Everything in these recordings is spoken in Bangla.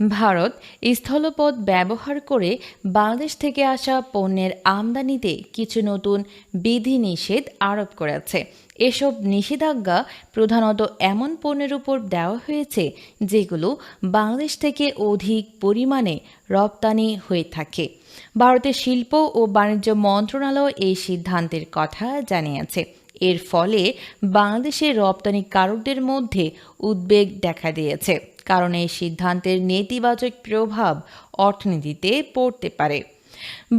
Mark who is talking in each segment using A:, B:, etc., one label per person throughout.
A: ভারত স্থলপথ ব্যবহার করে বাংলাদেশ থেকে আসা পণ্যের আমদানিতে কিছু নতুন বিধিনিষেধ আরোপ করেছে। এসব নিষেধাজ্ঞা প্রধানত এমন পণ্যের উপর দেওয়া হয়েছে যেগুলো বাংলাদেশ থেকে অধিক পরিমাণে রপ্তানি হয়ে থাকে। ভারতের শিল্প ও বাণিজ্য মন্ত্রণালয় এই সিদ্ধান্তের কথা জানিয়েছে। এর ফলে বাংলাদেশের রপ্তানিকারকদের মধ্যে উদ্বেগ দেখা দিয়েছে। কারণ এই সিদ্ধান্তের নেতিবাচক প্রভাব অর্থনীতিতে পড়তে পারে।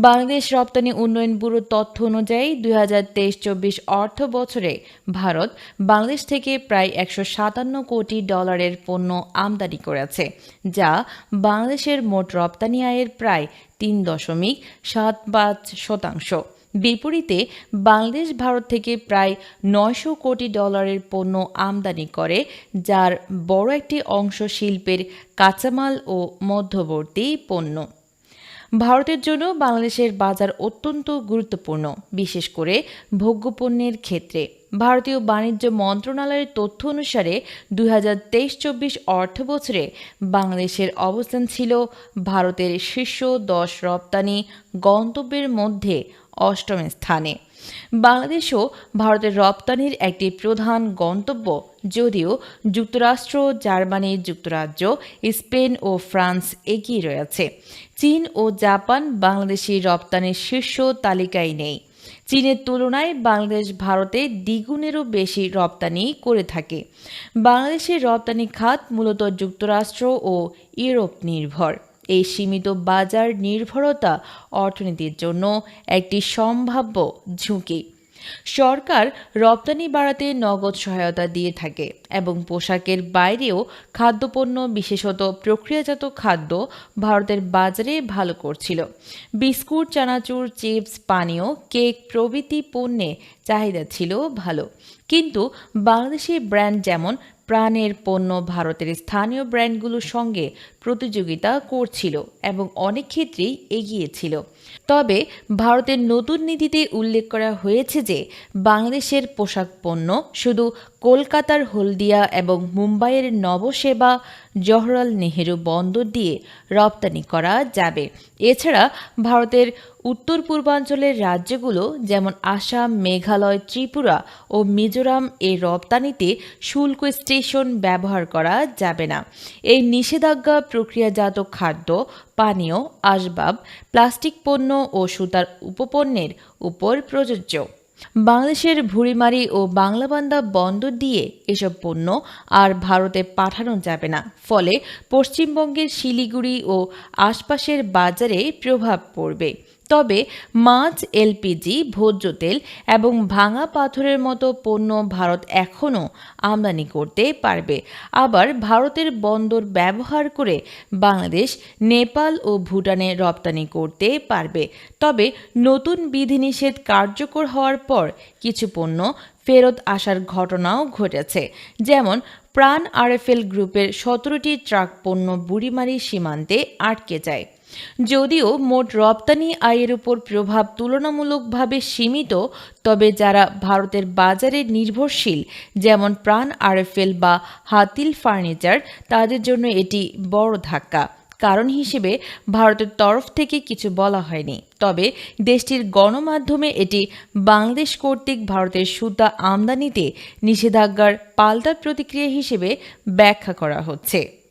A: বাংলাদেশ রপ্তানি উন্নয়ন ব্যুরো তথ্য অনুযায়ী দুই হাজার তেইশ চব্বিশ অর্থ বছরে ভারত বাংলাদেশ থেকে প্রায় একশো সাতান্ন কোটি ডলারের পণ্য আমদানি করেছে, যা বাংলাদেশের মোট রপ্তানি আয়ের প্রায় তিন দশমিক সাত পাঁচ শতাংশ। বিপরীতে বাংলাদেশ ভারত থেকে প্রায় নয়শো কোটি ডলারের পণ্য আমদানি করে, যার বড় একটি অংশ শিল্পের কাঁচামাল ও মধ্যবর্তী পণ্য। ভারতের জন্য বাংলাদেশের বাজার অত্যন্ত গুরুত্বপূর্ণ, বিশেষ করে ভোগ্যপণ্যের ক্ষেত্রে। ভারতীয় বাণিজ্য মন্ত্রণালয়ের তথ্য অনুসারে দুই হাজার তেইশ চব্বিশ অর্থ বছরে বাংলাদেশের অবস্থান ছিল ভারতের শীর্ষ দশ রপ্তানি গন্তব্যের মধ্যে অষ্টম স্থানে। বাংলাদেশও ভারতের রপ্তানির একটি প্রধান গন্তব্য, যদিও যুক্তরাষ্ট্র, জার্মানি, যুক্তরাজ্য, স্পেন ও ফ্রান্স এগিয়ে রয়েছে। চীন ও জাপান বাংলাদেশি রপ্তানির শীর্ষ তালিকায় নেই। চীনের তুলনায় বাংলাদেশ ভারতে দ্বিগুণেরও বেশি রপ্তানি করে থাকে। বাংলাদেশের রপ্তানি খাত মূলত যুক্তরাষ্ট্র ও ইউরোপ নির্ভর। এই সীমিত বাজার নির্ভরতা অর্থনীতির জন্য একটি সম্ভাব্য ঝুঁকি। সরকার রপ্তানি বাড়াতে নগদ সহায়তা দিয়ে থাকে এবং পোশাকের বাইরেও খাদ্যপণ্য, বিশেষত প্রক্রিয়াজাত খাদ্য, ভারতের বাজারে ভালো করছিল। বিস্কুট, চানাচুর, চিপস, পানীয়, কেক প্রভৃতি পণ্যে চাহিদা ছিল ভালো। কিন্তু বাংলাদেশি ব্র্যান্ড যেমন প্রাণের পণ্য ভারতের স্থানীয় ব্র্যান্ডগুলোর সঙ্গে প্রতিযোগিতা করছিল এবং অনেক ক্ষেত্রেই এগিয়েছিল তবে ভারতের নতুন নীতিতে উল্লেখ করা হয়েছে যে, বাংলাদেশের পোশাক পণ্য শুধু কলকাতার হলদিয়া এবং মুম্বাইয়ের নবসেবা জওহরলাল নেহেরু বন্দর দিয়ে রপ্তানি করা যাবে। এছাড়া ভারতের উত্তর পূর্বাঞ্চলের রাজ্যগুলো যেমন আসাম, মেঘালয়, ত্রিপুরা ও মিজোরাম এই রপ্তানিতে শুল্ক স্টেশন ব্যবহার করা যাবে না। এই নিষেধাজ্ঞা প্রক্রিয়াজাত খাদ্য, পানীয়, আসবাব, প্লাস্টিক পণ্য ও সুতার উপপণ্যের উপর প্রযোজ্য। বাংলাদেশের ভুড়িমারি ও বাংলাবান্ধা বন্দর দিয়ে এসব পণ্য আর ভারতে পাঠানো যাবে না। ফলে পশ্চিমবঙ্গের শিলিগুড়ি ও আশপাশের বাজারে প্রভাব পড়বে। তবে মাছ, এলপিজি, ভোজ্য তেল এবং ভাঙা পাথরের মতো পণ্য ভারত এখনও আমদানি করতে পারবে। আবার ভারতের বন্দর ব্যবহার করে বাংলাদেশ, নেপাল ও ভুটানে রপ্তানি করতে পারবে। তবে নতুন বিধিনিষেধ কার্যকর হওয়ার পর কিছু পণ্য ফেরত আসার ঘটনাও ঘটেছে। যেমন, প্রাণ আরএফএল গ্রুপের সতেরোটি ট্রাক পণ্য বুড়িমারি সীমান্তে আটকে যায়। যদিও মোট রপ্তানি আয়ের উপর প্রভাব তুলনামূলকভাবে সীমিত, তবে যারা ভারতের বাজারে নির্ভরশীল, যেমন প্রাণ আরএফএল বা হাতিল ফার্নিচার, তাদের জন্য এটি বড় ধাক্কা। কারণ হিসেবে ভারতের তরফ থেকে কিছু বলা হয়নি। তবে দেশটির গণমাধ্যমে এটি বাংলাদেশ কর্তৃক ভারতের সুতা আমদানিতে নিষেধাজ্ঞার পাল্টা প্রতিক্রিয়া হিসেবে ব্যাখ্যা করা হচ্ছে।